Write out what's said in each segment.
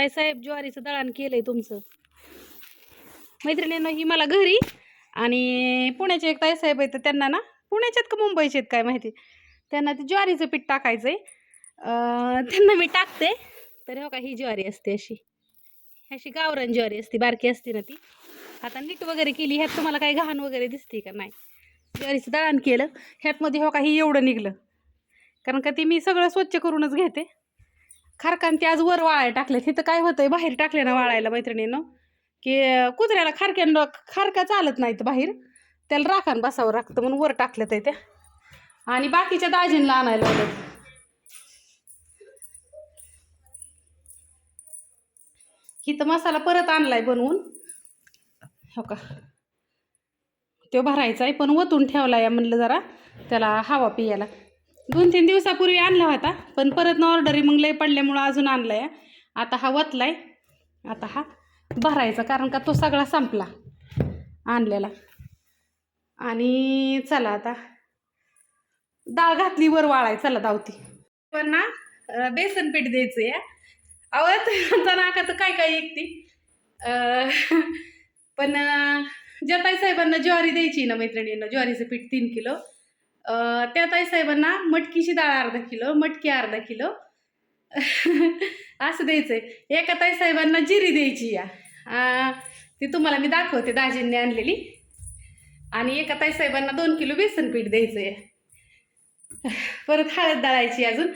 ताईसाहेब ज्वारीचं दळण केलंय तुमचं. मैत्रिणीनं ही मला घरी आणि पुण्याचे एक ताईसाहेब आहेत त्यांना ना पुण्याच्यात का मुंबईचे आहेत काय माहिती. त्यांना ते ज्वारीचं पीठ टाकायचं आहे त्यांना मी टाकते. तर हो का ही ज्वारी असते अशी. अशी गावरान ज्वारी असते बारकी असते ना ती. आता नीट वगैरे केली ह्यात तुम्हाला काही घाण वगैरे दिसते का? नाही. ज्वारीचं दळण केलं ह्यातमध्ये हो का ही एवढं निघलं. कारण का ते मी सगळं स्वच्छ करूनच घेते. खारकान ते आज वर वाळायला टाकले तिथं काय होतंय? बाहेर टाकले ना वाळायला मैत्रिणीनं. की कुत्र्याला खारक्यानं खारका चालत नाहीत बाहेर. त्याला राखान बसावं राखतं म्हणून वर टाकलं ते त्या. आणि बाकीच्या दाजींना आणायला लावलं हिथं मसाला परत आणलाय बनवून. हो का? तो भरायचा आहे पण वतून ठेवला आहे म्हणलं जरा. त्याला हवा पियाला. दोन तीन दिवसापूर्वी आणला होता पण परत न ऑर्डरी मग लय पडल्यामुळं अजून आणला आहे. आता हा वतलाय. आता हा भरायचा कारण का तो सगळा संपला आणलेला. आणि चला आता. डाळ घातली वर वाळाय चला दावती पण ना बेसन पीठ द्यायचं आहे आवत आमचा नाकाचं काय काय ऐकती? पण जताई साहेबांना ज्वारी द्यायची ना मैत्रिणींना ज्वारीचं पीठ तीन किलो. अं, त्या ताईसाहेबांना मटकीची डाळ अर्धा किलो मटकी अर्धा किलो. असं द्यायचंय. एका ताईसाहेबांना जिरी द्यायची या. ती तुम्हाला मी दाखवते दाजींनी आणलेली. आणि एका ताईसाहेबांना दोन किलो बेसन पीठ द्यायचं आहे परत हळद दळायची अजून.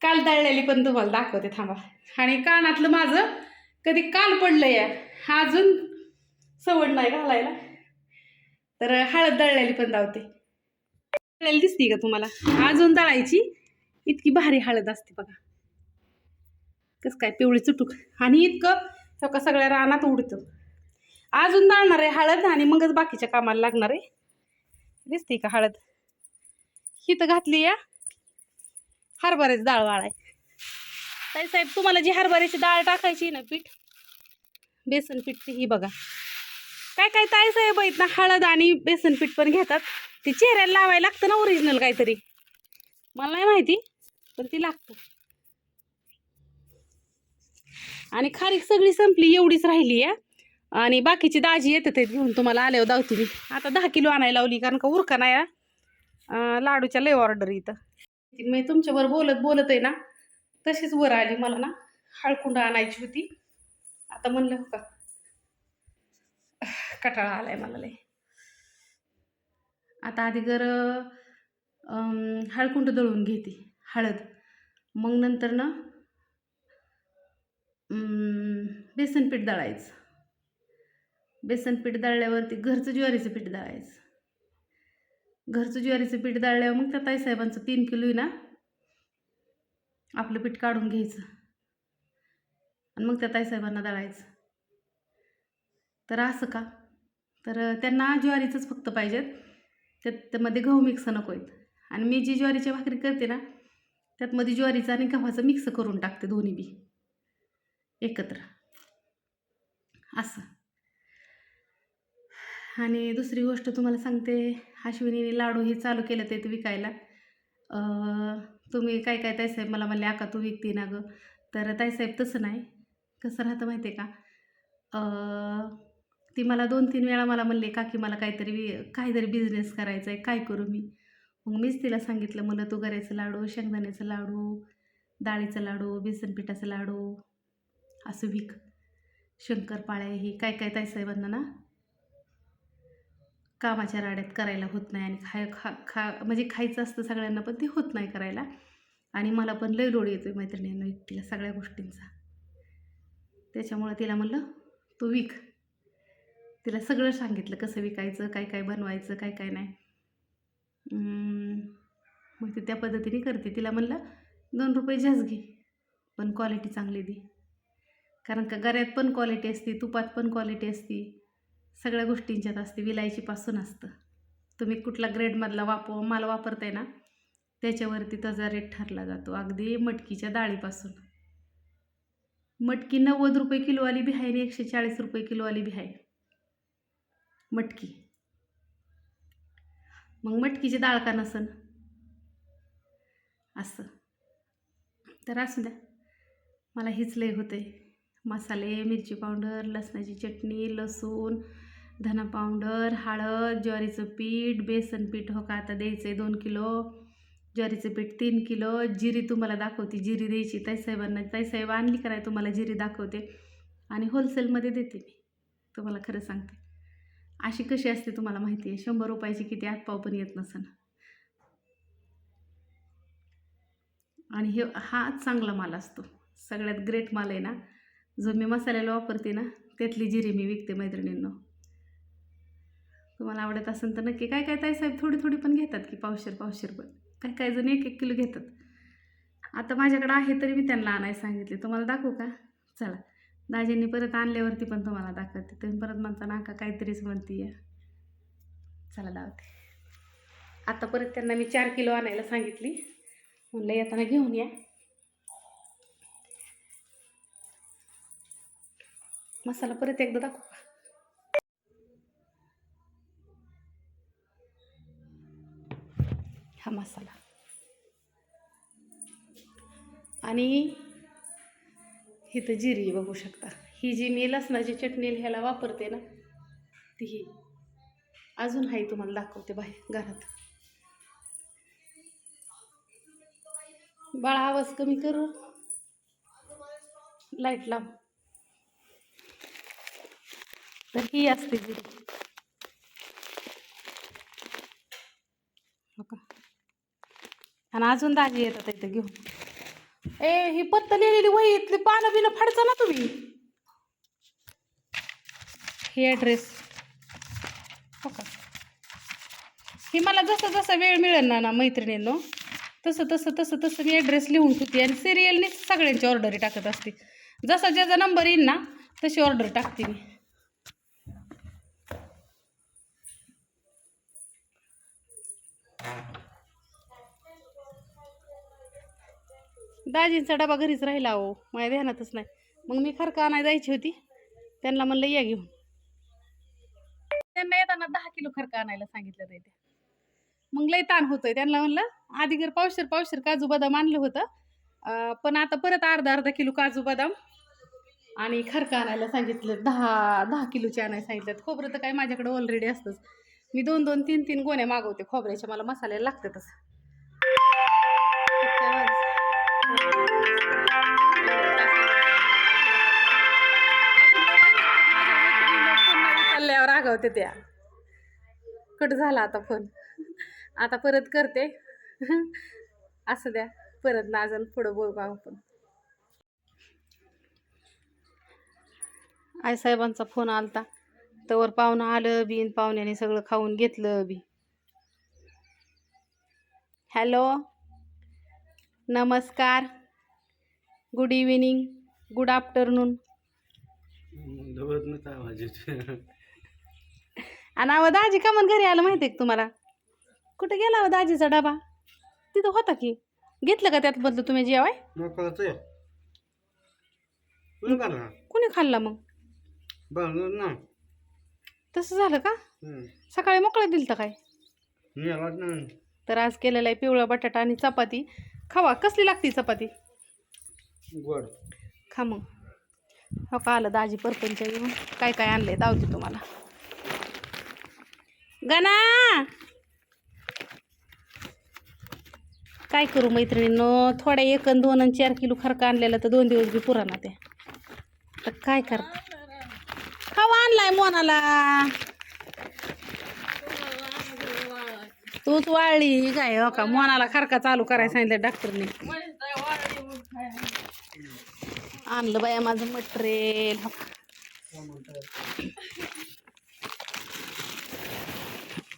काल दळलेली पण तुम्हाला दाखवते थांबा. आणि कानातलं माझं कधी काल पडलं या. अजून सवड नाही घालायला. तर हळद दळलेली पण दावते. दळलेली दिसते का तुम्हाला? अजून तळायची इतकी भारी हळद असते बघा. कसं काय पिवळी चुटूक. आणि इतकं हो का सगळ्या रानात उडतं. अजून दळणार आहे हळद आणि मगच बाकीच्या कामाला लागणार आहे. दिसते का हळद? ही तर घातली या. हरभऱ्याची डाळ वाळाय. ताई साहेब तुम्हाला जी हरभऱ्याची डाळ टाकायची ना पीठ बेसन पीठ ही बघा. काय काय ताई साहेब आहेत ना हळद आणि बेसन पीठ पण घेतात. ते चेहऱ्याला लावायला लागतं ना ओरिजिनल काहीतरी. मला नाही माहिती पण ती लागतं. आणि खारीक सगळी संपली एवढीच राहिली आहे. आणि बाकीची दाजी येतात घेऊन तुम्हाला आल्यावर दावती मी. आता दहा किलो आणायला लावली कारण का उरका नाही लाडूच्या लय ऑर्डर इथं. मी तुमच्यावर बोलत बोलत आहे ना तशीच वर आली मला ना. हळकुंड आणायची होती. आता म्हणलं हो का? कटाळा आलाय मला लय. आता आधी गर हळकुंड दळून घेते हळद. मग नंतर ना बेसन पीठ दळायचं. बेसन पीठ दळल्यावरती घरचं ज्वारीचं पीठ दळायचं. घरचं ज्वारीचं पीठ दळल्यावर मग त्या ताईसाहेबांचं तीन किलो आहे ना आपलं पीठ काढून घ्यायचं. आणि मग त्या ताईसाहेबांना दळायचं. तर असं का? तर त्यांना ज्वारीचंच फक्त पाहिजेत. त्यातमध्ये गहू मिक्स नको आहेत. आणि मी जी ज्वारीची भाकरी करते ना त्यातमध्ये ज्वारीचं आणि गव्हाचं मिक्स करून टाकते दोन्ही बी. एकत्र. असं. आणि दुसरी गोष्ट तुम्हाला सांगते अश्विनीने लाडू हे चालू केलं ते विकायला. तुम्ही काय काय ताईसाहेब मला म्हणले आका तू विकते ना गं. तर ताईसाहेब तसं नाही. कसं राहतं माहिती आहे का ती मला दोन तीन वेळा मला म्हणले काकी मला काहीतरी काहीतरी बिझनेस करायचा आहे काय करू मी? मग मीच तिला सांगितलं मला तू गऱ्याचं लाडू शेंगदाण्याचं लाडू डाळीचं लाडू बेसन पिठाचं लाडू असं विक. शंकरपाळ्या ही काय काय ताईसाहेबांना ना कामाच्या राड्यात करायला होत नाही आणि खाय खा खा म्हणजे खायचं असतं सगळ्यांना पण ते होत नाही करायला. आणि मला पण लय लोड येतो आहे मैत्रिणींना एकटीला सगळ्या गोष्टींचा. त्याच्यामुळं तिला म्हणलं तू विक. तिला सगळं सांगितलं कसं विकायचं काय काय बनवायचं काय काय नाही. मग ती त्या पद्धतीने करते. तिला म्हणलं दोन रुपये जास्त घे पण क्वालिटी चांगली दे. कारण का गऱ्यात पण क्वालिटी असते तुपात पण क्वालिटी असते. सगळ्या गोष्टींच्यात असते विलायचीपासून असतं. तुम्ही कुठला ग्रेडमधला वाप माल वापरताय ना त्याच्यावरती त्याचा रेट ठरला जातो. अगदी मटकीच्या डाळीपासून. मटकी नव्वद रुपये किलोवाली बी आहे आणि एकशे चाळीस रुपये किलोवाली बी आहे मटकी. मग मटकीची डाळ का नसन? असं. तर असू द्या. मला हीच लय होते मसाले मिरची पावडर लसणाची चटणी लसूण धना पावडर हळद ज्वारीचं पीठ बेसन पीठ. हो का? आता द्यायचं आहे दोन किलो. ज्वारीचं पीठ तीन किलो. जिरी तुम्हाला दाखवते. जिरी द्यायची. ताईसाहेबांना ताईसाहेब आणली का नाही तुम्हाला जिरी दाखवते. आणि होलसेलमध्ये देते मी. तुम्हाला खरं सांगते. अशी कशी असते तुम्हाला माहिती आहे? शंभर रुपयाची किती आतपाव पण येत नसन आणि हे हा चांगला माल असतो. सगळ्यात ग्रेट माल आहे ना. जो मी मसाल्याला वापरते ना त्यातली जिरी मी विकते मैत्रिणींनो. तुम्हाला आवडत असेल तर नक्की काय काय ताई साहेब थोडी थोडी पण घेतात की पावशेर पावशेर पण. काय काय जण एक एक किलो घेतात. आता माझ्याकडे आहे तरी मी त्यांना आणायला सांगितले. तुम्हाला दाखवू का? चला. दाजींनी परत आणल्यावरती पण तुम्हाला दाखवते. तुम्ही परत म्हणता नाका काहीतरीच म्हणते या चला लावते आता परत त्यांना मी चार किलो आणायला सांगितली. म्हणलं येताना घेऊन या. मसाला परत एकदा दाखवू. का हा मसाला. आणि इथं जिरी बघू शकता. ही जी मी लसणाची चटणी ह्याला वापरते ना ती ही अजून हाही तुम्हाला दाखवते बाहेर घरात. बाळा आवाज कमी कर? लाइट लांब तर ही असते जिरी. हो आणि अजून दाजी येतात इथं घेऊन. ए ही पत्त लिहिलेली वही इथली पानं बिनं फाडचा ना तुम्ही. ही ॲड्रेस हो का? ही मला जसं जसं वेळ मिळेल ना ना मैत्रिणींनो तसं तसं तसं तसं मी ॲड्रेस लिहून ठेवते आणि सिरियलनी सगळ्यांची ऑर्डरी टाकत असते. जसा ज्याचा नंबर येईल ना तशी ऑर्डर टाकते मी. दाजींचा डबा घरीच राहिला अहो माझ्या ध्यानातच नाही. मग मी खरका आणायला जायची होती? त्यांना म्हणलं या घेऊन. त्यांना येताना दहा किलो खरका आणायला सांगितलं ते. मग लय ताण होतोय. त्यांना म्हणलं आधी घर पावशेर पावशेर काजू बदाम आणलं होतं. पण आता परत अर्धा अर्धा किलो काजू बदाम आणि खरका आणायला सांगितलं दहा दहा किलोचे आणायला सांगितलं. खोबरं तर काय माझ्याकडे ऑलरेडी असतंच. मी दोन दोन तीन तीन गोण्या मागवते खोबऱ्याच्या. मला मसाले लागतातच. रागवते त्या. कट झाला आता फोन. आता परत करते. असं द्या. परत ना अजून पुढं बोलू आपण. आई साहेबांचा फोन आलता. तवर पाहुणं आलं बी आणि पाहुण्याने सगळं खाऊन घेतलं बी. हॅलो. नमस्कार. Good evening. Good afternoon. आणि अहो दाजी का मग घरी आलं माहिती आहे तुम्हाला? कुठे गेला अहो दाजीचा डबा? तिथं होता की? घेतलं का त्यात बदल तुम्ही जेवाय? कोण खाल्ला? मग? ना. तसं झालं का. सकाळी मोकळं दिलं तर काय तर आज केलेला आहे पिवळा बटाटा आणि चपाती. खावा कसली लागती चपाती? गोड. खा मग. हो का आलं दाजी परपंच काय काय आणलंय? दावते तुम्हाला. गणा! काय करू मैत्रिणींनो? थोड्या एक आणि दोन आणि चार किलो खरका आणलेला तर दोन दिवस बी पुराणा ते तर काय कर खावा आणलाय मोनाला. तूच वाळली काय हो का? मोनाला खरका चालू करायला सांगितलं डॉक्टरने. आणलं बाया माझं मटेरियल.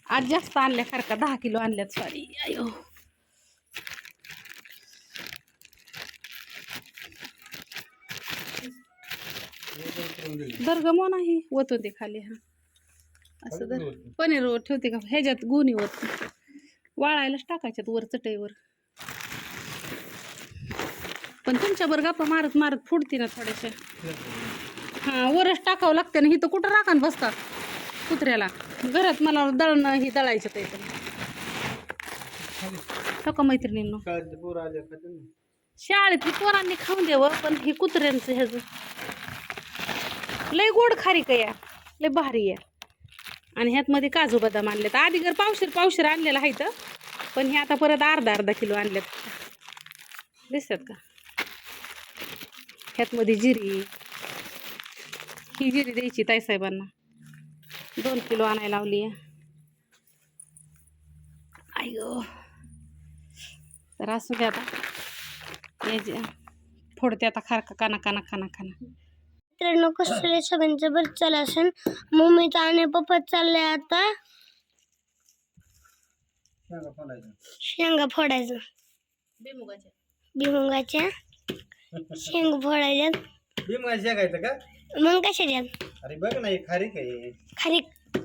आज जास्त आणल्यासारखा दहा किलो आणल्यात सॉरी आयो दर्ग नाही आहे होते ते खाली हा. असं दर पनीर ठेवते का? ह्याच्यात गुणी वर वाळायलाच टाकायच्यात वर चटईवर. पण तुमच्यावर गप्पा मारत मारत फुटते ना थोडेसे हां वरच टाकावं लागते ना इथं कुठं राखान बसतात? कुत्र्याला. घरात मला दळणं ही दळायचं ते. हो का मैत्रिणींनो? शाळेत पोरं आले खाते ना शाळेत पोरांनी खाऊन द्यावं पण हे कुत्र्यांचं ह्याचं. लय गोड खारीक आहे या? लय भारी आहे आणि ह्यात मध्ये काजू बदाम आणलेत. आधी जर पावशेर पावशेर आणलेलं आहे तर पण हे आता परत अर्धा अर्धा किलो आणलेत. दिसतात का? ह्यात मध्ये जिरी. ही जिरी द्यायची ताईसाहेबांना दोन किलो आणायला लावली आहे. अयो तर असू द्या आता. हे फोडते आता खारका काना काना काना काना मित्रांनो कसले सगळ्यांचं बरं चाललं असेल. मम्मीचा आणि पप्पा चालले आता. शेंगा फोडायचं. भिमुगाच्या शेंग फोडायच्यात. भीम शेकायचं का? मग कशाच्यात अरे बघ ना हे खारी काय खारी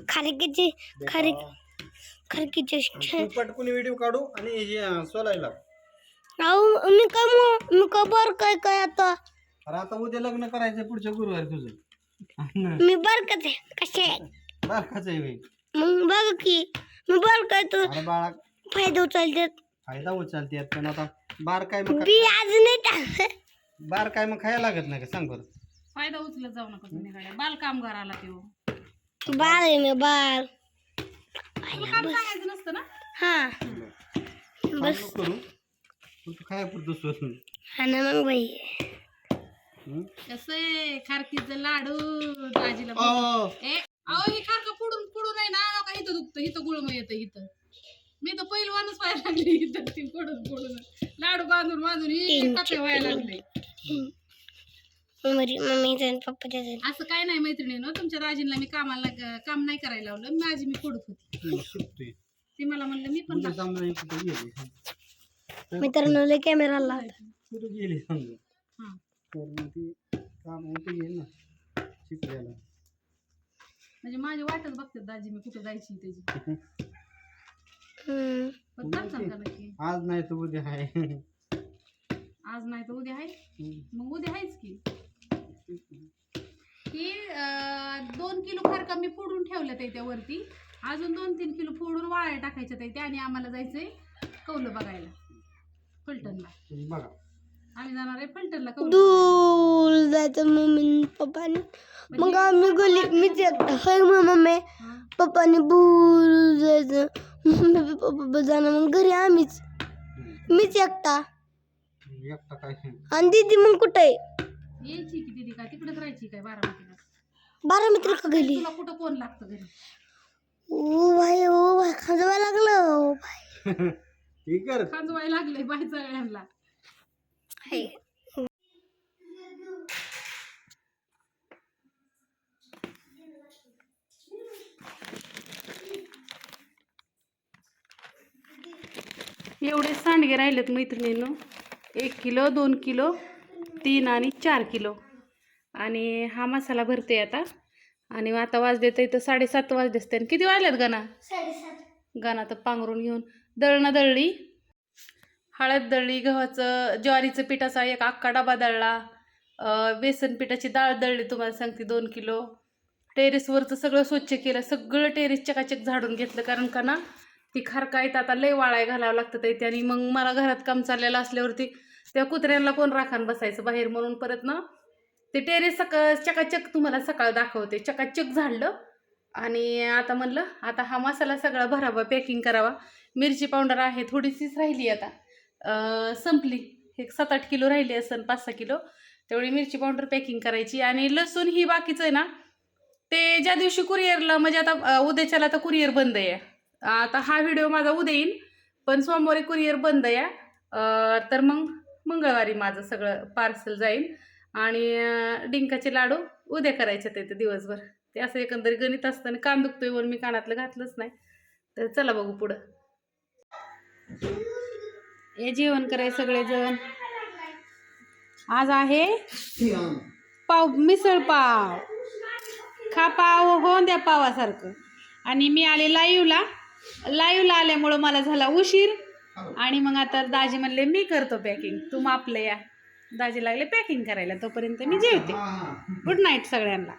खारीकीची खारी खारकीचे तू पटकून व्हिडिओ काढू आणि हे जे, सोलायला अहो मी काय मग मी का बर काय काय आता? अरे आता उद्या लग्न करायचं पुढच्या गुरुवारी तुझं. मी बर का ते कसे बारकाच आहे होय. मग बघ की मी बर काय तू. अरे बाळा. फायदा उचलतात. फायदा उचलते यात, पण आता बार काय मग बी आज नाही टाकलं बार काय मग खायला लागत नाही का? सांग बरं. फायदा उचलत जाऊ नका तुम्ही गाड्या. बाल कामगार आला त्यो बाळ आहे मी बाळ. तुला काम सांगायचं नसतं ना? हा. बस. करू. पण तू खाया पुरतो सोडून हा ना मग बाई? कसं आहे? खारकीचं लाडू. दाजीला बोल. ए अहो हे खारका पुडून पुडून आहे ना का इथं दुखतं? इथं गुळमय येतं इथं. मी तर पहिलवानच व्हायला लागले इथं ती पुडून पुडून लाडू बांधून बांधून ही कापे व्हायला लागले. मम्मी मम्मीचं आणि पप्पाचं असं काय नाही मैत्रिणीनं. तुमच्या दाजींना मी कामाला काम नाही करायला लावलं. माझी मी फोडत होती. तू मला म्हणलं मी पण हे गेली. मित्रांनो लय कॅमेरा हा. काम होते शिकवायला म्हणजे माझी वाटच बघतात दाजी मी कुठे जायची त्याची. हम्म. पण करताल का नक्की. आज नाही तर उद्या आहे. आज नाही तर उद्या आहे. मग उद्या आहेच की. की अं, दोन किलो खारका मी फोडून ठेवलं ते त्यावरती. अजून दोन तीन किलो फोडून वाळायला टाकायचं ते आणि आम्हाला जायचंय कौलं बघायला. फलटणला. आम्ही जाणार आहे फलटणला कौलं दूर जायचं मम्मी पप्पानी. मग आम्ही गेली मीच एकटा होय मग मम्मी. हा. पप्पानी दूर जायचं. मम्मी पप्पा जाणं मग घरी आम्हीच. मीच एकटा. एकटा काय आणि दीदी मग कुठे आहे? यायची की दिदी काय तिकडेच राहायची काय बारामतीला? बारा मित्र का गेली तुला कुठं कोण लागतं घरी? ओ भाई ओ भाई खाजवा लागलं ओ भाई ठीक कर. खांजवाय लागले बाई सगळ्यांना. एवढे सांडगे राहिलेत मैत्रिणींनो. एक किलो दोन किलो तीन आणि चार किलो. आणि हा मसाला भरते आता. आणि आता वाजले तर इथं साडेसात वाजले असते. आणि किती वाजलेत गणा? गणा तर पांघरून घेऊन. दळणं दळली. हळद दळली गव्हाचं ज्वारीचं पिठाचा एक अख्खा डबा दळला. बेसन पिठाची डाळ दळली तुम्हाला सांगते दोन किलो. टेरेसवरचं सगळं स्वच्छ केलं. सगळं टेरेस चकाचक झाडून घेतलं. कारण का ना ती खारकाईत आता लय वाळाय घालावं लागतं ते त्याने मग मला घरात काम चाललेलं असल्यावरती त्या कुत्र्यांना कोण राखान बसायचं बाहेर म्हणून परत ना ते टेरेस सका चकाचक तुम्हाला सकाळ दाखवते. चकाचक झाडलं आणि आता म्हणलं आता हा मसाला सगळा भरावा पॅकिंग करावा. मिरची पावडर आहे थोडीशीच राहिली आता. संपली. एक सात आठ किलो राहिली असेल पाच सहा किलो. तेवढी मिरची पावडर पॅकिंग करायची. आणि लसूण ही बाकीचं आहे ना ते ज्या दिवशी कुरिअरला म्हणजे आता उद्याच्याला आता कुरिअर बंद आहे. आता हा व्हिडिओ माझा उद्या येईल पण सोमवारी कुरिअर बंद आहे. तर मग मंगळवारी माझं सगळं पार्सल जाईल. आणि डिंकाचे लाडू उद्या करायचे ते दिवसभर. ते असं एकंदरीत गणित असतं आणि कान दुखतोय म्हणून मी कानातलं घातलंच नाही. तर चला बघू पुढं. हे जेवण कराय सगळेजण आज आहे पाव मिसळ पाव. खा पाव हो द्या पावासारखं. आणि मी आले लाईव्हला लाईव्हला आल्यामुळं मला झाला उशीर. आणि मग आता दाजी म्हणले मी करतो पॅकिंग तू मापलं या. दाजी लागले पॅकिंग करायला. तोपर्यंत मी जेवते. गुड नाईट सगळ्यांना.